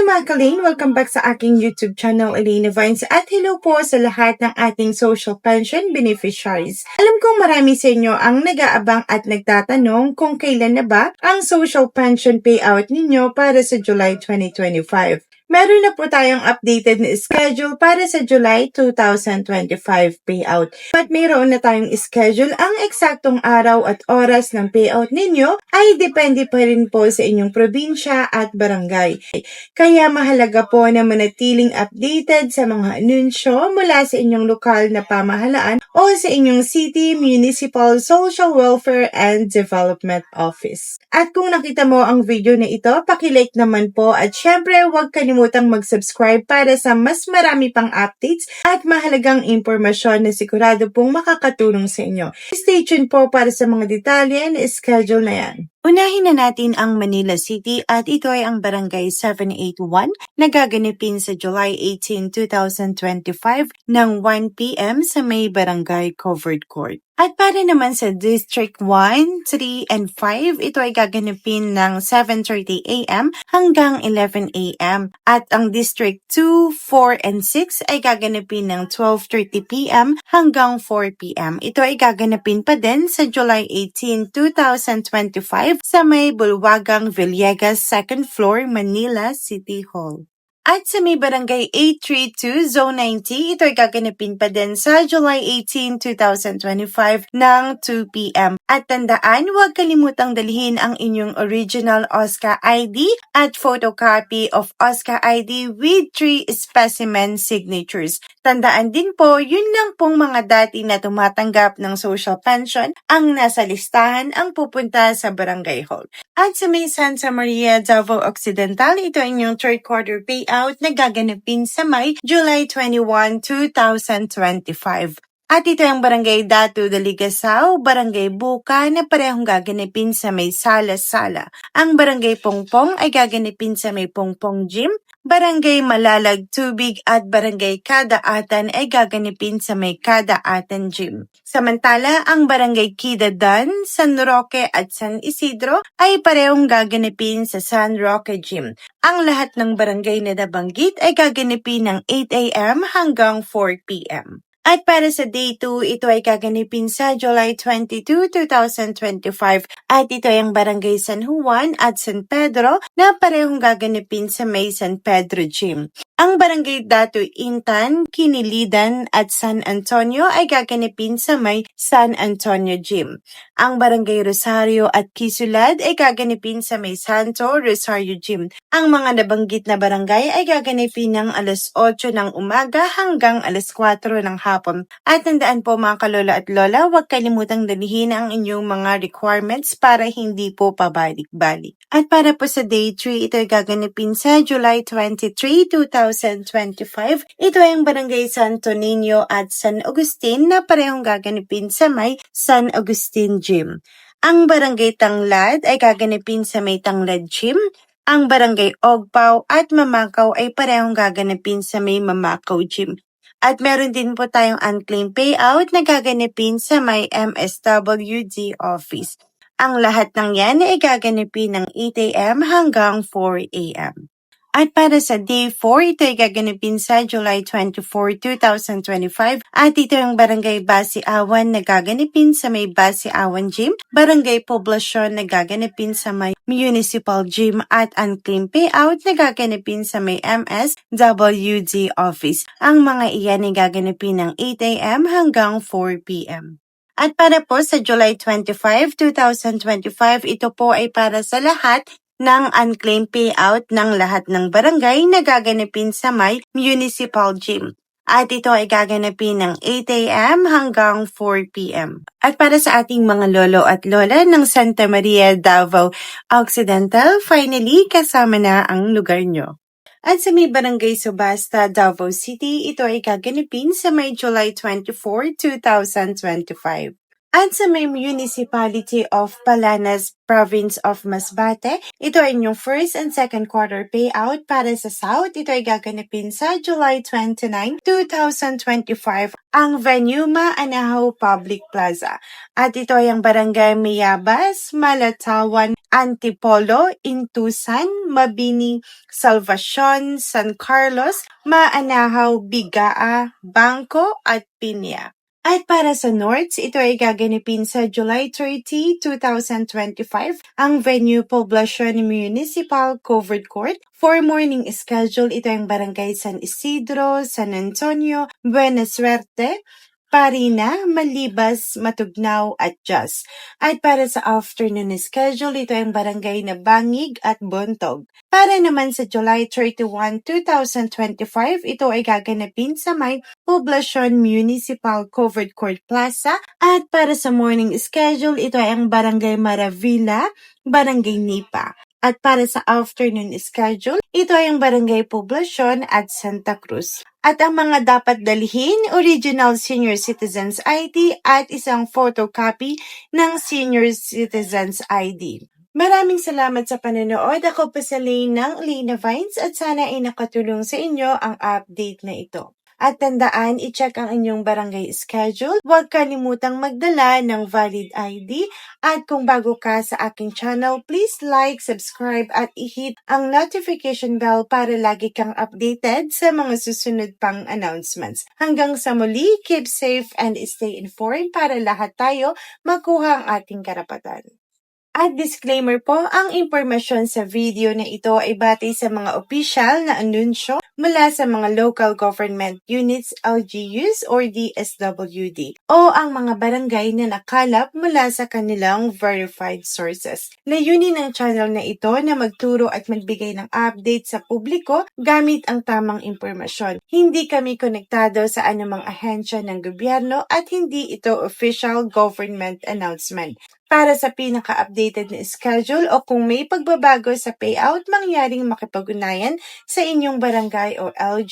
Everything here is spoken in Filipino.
Hi mga Kalane! Welcome back sa aking YouTube channel, Elena Vines. At hello po sa lahat ng ating social pension beneficiaries. Alam kong marami sa inyo ang nag-aabang at nagtatanong kung kailan na ba ang social pension payout ninyo para sa July 2025. Meron na po tayong updated na schedule para sa July 2025 payout. At mayroon na tayong schedule, ang eksaktong araw at oras ng payout ninyo ay depende pa rin po sa inyong probinsya at barangay. Kaya mahalaga po na manatiling updated sa mga anunsyo mula sa inyong lokal na pamahalaan o sa inyong City Municipal Social Welfare and Development Office. At kung nakita mo ang video na ito, pakilike naman po at syempre huwag kalimutang mag-subscribe para sa mas marami pang updates at mahalagang impormasyon na sigurado pong makakatulong sa inyo. Stay tuned po para sa mga detalye na schedule na yan. Unahin na natin ang Manila City at ito ay ang Barangay 781 na gaganapin sa July 18, 2025 ng 1pm sa may Barangay Covered Court. At para naman sa District 1, 3, and 5, ito ay gaganapin ng 7.30 a.m. hanggang 11 a.m. At ang District 2, 4, and 6 ay gaganapin ng 12.30 p.m. hanggang 4 p.m. Ito ay gaganapin pa din sa July 18, 2025 sa may Bulwagang Villegas 2nd floor, Manila City Hall. At sa may barangay 832, Zone 90, ito ay gaganapin pa din sa July 18, 2025 ng 2pm. At tandaan, huwag kalimutang dalhin ang inyong original OSCA ID at photocopy of OSCA ID with three specimen signatures. Tandaan din po, yun lang pong mga dati na tumatanggap ng social pension ang nasa listahan ang pupunta sa barangay hall. At sa may Santa Maria, Davao Occidental, ito ay inyong third quarter payout na gaganapin sa May, July 21, 2025. At ito ang Barangay Datu de Ligasao, Barangay Buka na parehong gaganapin sa may Sala-Sala. Ang Barangay Pongpong ay gaganapin sa may Pongpong Gym, Barangay Malalag Tubig at Barangay Kadaatan ay gaganapin sa may Kadaatan Gym. Samantala, ang Barangay Kidadan, San Roque at San Isidro ay parehong gaganapin sa San Roque Gym. Ang lahat ng barangay na nabanggit ay gaganapin ng 8 a.m. hanggang 4 p.m. At para sa Day 2, ito ay gaganapin sa July 22, 2025 at ito ay ang Barangay San Juan at San Pedro na parehong gaganapin sa may San Pedro Gym. Ang Barangay Datu Intan, Kinilidan at San Antonio ay gaganapin sa may San Antonio Gym. Ang Barangay Rosario at Kisulad ay gaganapin sa may Santo Rosario Gym. Ang mga nabanggit na barangay ay gaganapin ng alas 8 ng umaga hanggang alas 4 ng hapon. At tandaan po mga kalola at lola, huwag kalimutang dalihin ang inyong mga requirements para hindi po pabalik-balik. At para po sa day 3, ito ay gaganapin sa July 23, 2025. Ito ay ang Barangay Santo Niño at San Agustin na parehong gaganapin sa may San Agustin Gym. Ang Barangay Tanglad ay gaganapin sa may Tanglad Gym. Ang Barangay Ogpaw at Mamakaw ay parehong gaganapin sa may Mamakaw Gym. At meron din po tayong unclaimed payout na gaganapin sa may MSWD office. Ang lahat ng yan ay gaganapin ng 8 a.m. hanggang 4 a.m. At para sa Day 4, ito ay gaganapin sa July 24, 2025 at ito ang Barangay Basi Awan na gaganapin sa may Basi Awan Gym, Barangay Poblasyon na gaganapin sa may Municipal Gym at Unclaimed Payout na gaganapin sa may MSWD Office. Ang mga iyan ay gaganapin ng 8 a.m. hanggang 4 p.m. At para po sa July 25, 2025, ito po ay para sa lahat ng unclaimed payout ng lahat ng barangay na gaganapin sa may municipal gym. At ito ay gaganapin ng 8 a.m. hanggang 4 p.m. At para sa ating mga lolo at lola ng Santa Maria, Davao Occidental, finally kasama na ang lugar nyo. At sa may barangay Subasta, Davao City, ito ay gaganapin sa may July 24, 2025. At sa may Municipality of Palanas, Province of Masbate, ito ay inyong first and second quarter payout para sa South. Ito ay gaganapin sa July 29, 2025 ang venue Maanahaw Public Plaza. At ito ay ang Barangay Mayabas, Malatawan, Antipolo, Intusan, Mabini, Salvacion, San Carlos, Maanahaw, Bigaa, Bangko at Pinya. At para sa North, ito ay gaganapin sa July 30, 2025 ang venue Poblacion Municipal Covered Court. For morning schedule, ito ang Barangay San Isidro, San Antonio, Buena Suerte, Parina, Malibas, Matugnaw at Just. At para sa afternoon schedule, ito ang barangay na Bangig at Bontog. Para naman sa July 31, 2025, ito ay gaganapin sa may Poblacion Municipal Covered Court Plaza. At para sa morning schedule, ito ay ang barangay Maravilla, Barangay Nipa. At para sa afternoon schedule, ito ay ang Barangay Poblacion at Santa Cruz. At ang mga dapat dalhin, original senior citizens ID at isang photocopy ng senior citizens ID. Maraming salamat sa panonood. Ako po sa Lane ng Lena Vines at sana ay nakatulong sa inyo ang update na ito. At tandaan, i-check ang inyong barangay schedule. Huwag kalimutang magdala ng valid ID. At kung bago ka sa aking channel, please like, subscribe at i-hit ang notification bell para lagi kang updated sa mga susunod pang announcements. Hanggang sa muli, keep safe and stay informed para lahat tayo makuha ang ating karapatan. At disclaimer po, ang impormasyon sa video na ito ay batay sa mga official na anunsyo mula sa mga local government units, LGUs or DSWD o ang mga barangay na nakalap mula sa kanilang verified sources. Layunin ng channel na ito na magturo at magbigay ng update sa publiko gamit ang tamang impormasyon. Hindi kami konektado sa anumang ahensya ng gobyerno at hindi ito official government announcement para sa pinaka-updated na schedule o kung may pagbabago sa payout, mangyaring makipag-unayan sa inyong barangay o LG